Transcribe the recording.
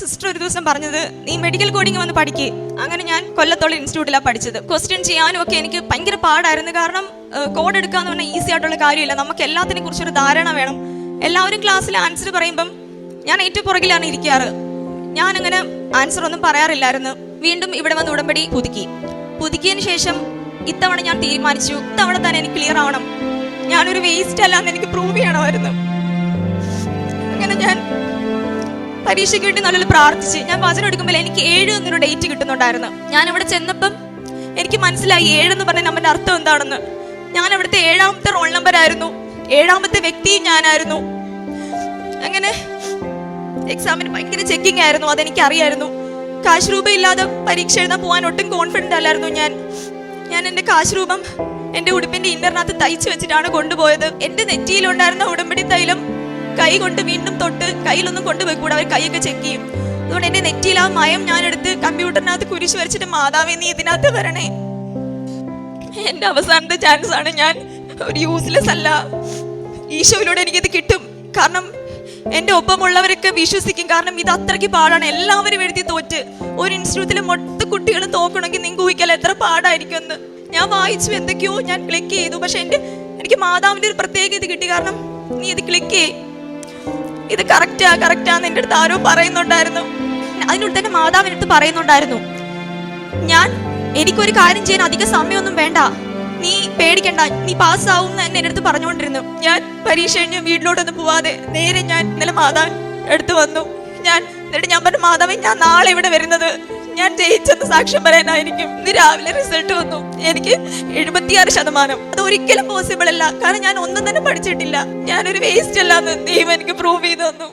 Sister ഒരു ദിവസം പറഞ്ഞത് നീ മെഡിക്കൽ കോഡിങ് വന്ന് പഠിക്കേ. അങ്ങനെ ഞാൻ കൊല്ലത്തോളം ഇൻസ്റ്റിറ്റ്യൂട്ടിലാണ് പഠിച്ചത്. ക്വസ്റ്റ്യൻ ചെയ്യാനും ഒക്കെ എനിക്ക് ഭയങ്കര പാടായിരുന്നു. കാരണം കോഡ് എടുക്കാന്ന് പറഞ്ഞാൽ ഈസി ആയിട്ടുള്ള കാര്യമില്ല. നമുക്ക് എല്ലാത്തിനെ കുറിച്ചൊരു ധാരണ വേണം. എല്ലാവരും ക്ലാസ്സിൽ ആൻസർ പറയുമ്പം ഞാൻ ഏറ്റവും പുറകിലാണ് ഇരിക്കാറ്. ഞാൻ അങ്ങനെ ആൻസർ ഒന്നും പറയാറില്ലായിരുന്നു. വീണ്ടും ഇവിടെ വന്ന് ഉടമ്പടി പുതുക്കി. പുതുക്കിയതിന് ശേഷം ഇത്തവണ ഞാൻ തീരുമാനിച്ചു. ഇത്തവണ തന്നെ എനിക്ക് ക്ലിയർ ആവണം. ഞാനൊരു വേസ്റ്റ് അല്ലാന്ന് എനിക്ക് പ്രൂവ് ചെയ്യണമായിരുന്നു. പരീക്ഷയ്ക്ക് വേണ്ടി നല്ലൊരു പ്രാർത്ഥിച്ച് ഞാൻ വചനം എടുക്കുമ്പോൾ എനിക്ക് ഏഴ് എന്നൊരു ഡേറ്റ് കിട്ടുന്നുണ്ടായിരുന്നു. ഞാൻ ഇവിടെ ചെന്നപ്പം എനിക്ക് മനസ്സിലായി ഏഴ് എന്ന് പറഞ്ഞ നമ്പറിന്റെ അർത്ഥം എന്താണെന്ന്. ഞാൻ അവിടുത്തെ ഏഴാമത്തെ റോൾ നമ്പർ ആയിരുന്നു. ഏഴാമത്തെ വ്യക്തിയും ഞാനായിരുന്നു. അങ്ങനെ എക്സാമിന് ഭയങ്കര ചെക്കിംഗ് ആയിരുന്നു അതെനിക്ക് അറിയായിരുന്നു കാശ് രൂപ ഇല്ലാതെ പരീക്ഷ എഴുതാൻ പോകാൻ ഒട്ടും കോൺഫിഡന്റ് അല്ലായിരുന്നു ഞാൻ. ഞാൻ എന്റെ കാശ് രൂപം എന്റെ ഉടുപ്പിന്റെ ഇന്നറിനകത്ത് തയ്ച്ചു വെച്ചിട്ടാണ് കൊണ്ടുപോയത്. എന്റെ നെറ്റിയിലുണ്ടായിരുന്ന ഉടമ്പടി തൈലം കൈ കൊണ്ട് വീണ്ടും തൊട്ട് കയ്യിലൊന്നും കൊണ്ടുപോയിക്കൂടെ. അവർ കൈയൊക്കെ ചെക്ക് ചെയ്യും. അതുകൊണ്ട് എന്റെ നെറ്റിയിൽ ആ മയം ഞാനെടുത്ത് കമ്പ്യൂട്ടറിനകത്ത് കുരിശ് വരച്ചിട്ട് മാതാവേ നീ ഇതിനകത്ത് വരണേ. എന്റെ അവസാനത്തെ ചാൻസ് ആണ് ഞാൻ ഒരു യൂസ്ലെസ് അല്ല. ഈശോയിലൂടെ എനിക്കിത് കിട്ടും. കാരണം എന്റെ ഒപ്പമുള്ളവരൊക്കെ വിശ്വസിക്കും. കാരണം ഇത് അത്രയ്ക്ക് പാടാണ്. എല്ലാവരും എഴുതി തോറ്റ്. ഒരു ഇൻസ്റ്റിറ്റ്യൂട്ടിലെ മൊത്ത കുട്ടികൾ തോക്കണമെങ്കിൽ നിങ്ങൾക്ക് ഊഹിക്കാൻ എത്ര പാടായിരിക്കും എന്ന്. ഞാൻ വായിച്ചു എന്തൊക്കെയോ ഞാൻ ക്ലിക്ക് ചെയ്തു. പക്ഷെ എന്റെ എനിക്ക് മാതാവിന്റെ ഒരു പ്രത്യേക ഇത് കിട്ടി. കാരണം നീ ഇത് ക്ലിക്ക് ചെയ് ഇത് കറക്റ്റാ കറക്റ്റാന്ന് എന്റെ അടുത്ത് ആരോ പറയുന്നുണ്ടായിരുന്നു. അതിനുള്ളിൽ തന്നെ മാതാവിന്റെ അടുത്ത് പറയുന്നുണ്ടായിരുന്നു. ഞാൻ എനിക്കൊരു കാര്യം ചെയ്യാൻ അധിക സമയമൊന്നും വേണ്ട. നീ പേടിക്കണ്ട നീ പാസ്സാവും എന്ന് എന്റെ അടുത്ത് പറഞ്ഞുകൊണ്ടിരുന്നു. ഞാൻ പരീക്ഷ കഴിഞ്ഞ് വീട്ടിലോട്ടൊന്നും പോവാതെ നേരെ ഞാൻ ഇന്നലെ മാതാവ് അടുത്ത് വന്നു. ഞാൻ എന്നിട്ട് ഞാൻ പറഞ്ഞു മാതാവേ ഞാൻ നാളെ ഇവിടെ വരുന്നത് ഞാൻ ജയിച്ചെന്ന് സാക്ഷ്യം എനിക്ക് ഇന്ന് രാവിലെ റിസൾട്ട് വന്നു. എനിക്ക് എഴുപത്തിയാറ് ശതമാനം. അത് ഒരിക്കലും പോസിബിൾ അല്ല. കാരണം ഞാൻ ഒന്നും തന്നെ പഠിച്ചിട്ടില്ല. ഞാനൊരു വേസ്റ്റ് അല്ലാന്ന് ദൈവം എനിക്ക് പ്രൂവ് ചെയ്തു തന്നു.